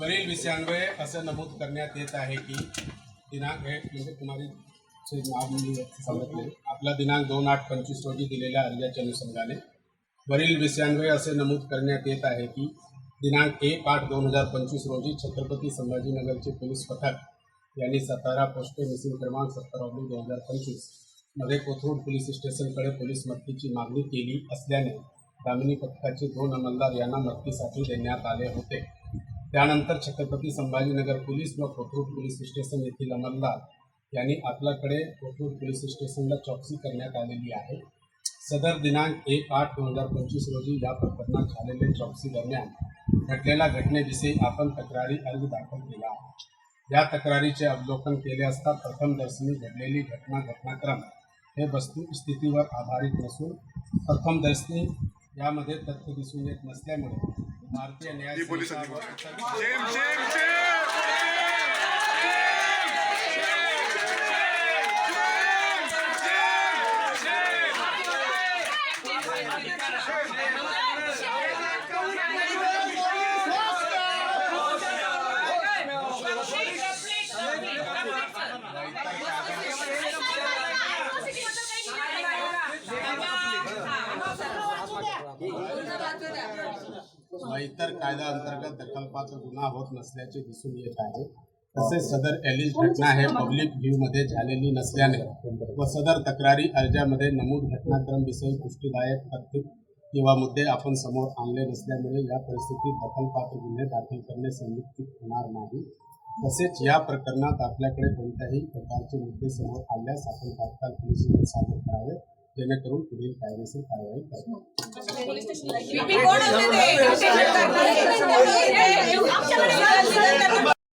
वरील विषयांवर असं नमूद करण्यात येत आहे की दिनांक हे म्हणजे तुम्हाला चे नाव सांगितले आपला दिनांक दोन आठ पंचवीस रोजी दिलेल्या अर्जाच्या अनुषंगाने वरील विषयांवर असे नमूद करण्यात येत आहे. की दिनांक एक आठ दोन हजार पंचवीस रोजी छत्रपती संभाजीनगरचे पोलीस पथक यांनी सातारा पोस्टे मिसिंग क्रमांक सत्तर ऑब्लिक दोन हजार पंचवीस. मध्ये कोथरूड पोलीस स्टेशनकडे पोलीस मदतीची मागणी केली असल्याने दामिनी पथकाचे दोन अंमलदार यांना मदतीसाठी देण्यात आले होते. त्यानंतर छत्रपती संभाजीनगर पोलीस व कोथरूड पोलीस स्टेशन येथील अंमलदार यांनी आपल्याकडे कोथरूड पोलीस स्टेशनला चौकशी करण्यात आलेली आहे. सदर दिनांक एक आठ दोन हजार पंचवीस रोजी या प्रकरणात झालेल्या चौकशी दरम्यान घडलेल्या घटनेविषयी आपण तक्रारी अर्ज दाखल केला. आहे या तक्रारीचे अवलोकन केले असता प्रथमदर्शनी घडलेली घटना घटनाक्रम हे वस्तुस्थितीवर आधारित नसून प्रथम दर्शनी यामध्ये तथ्य दिसून येत नसल्यामुळे भारतीय न्याय संहिता इतर कायदा अंतर्गत दखलपात्र गुन्हा होत नसल्याचे दिसून येत आहे. तसेच सदर एलिज घटना हे पब्लिक व्ह्यूमध्ये झालेली नसल्याने व सदर तक्रारी अर्जामध्ये नमूद घटनाक्रम विषयी पुष्टीदायक तथ्य किंवा मुद्दे आपण समोर आणले नसल्यामुळे या परिस्थितीत दखलपात्र गुन्हे दाखल करणे संयुक्तिक होणार नाही. तसेच या प्रकरणात आपल्याकडे कोणत्याही प्रकारचे मुद्दे समोर आल्यास आपण तात्काळ पोलिसांना सादर करावे. जेणेकरून पुढील कायदेशीर कारवाई करावी मी कोण होते ते?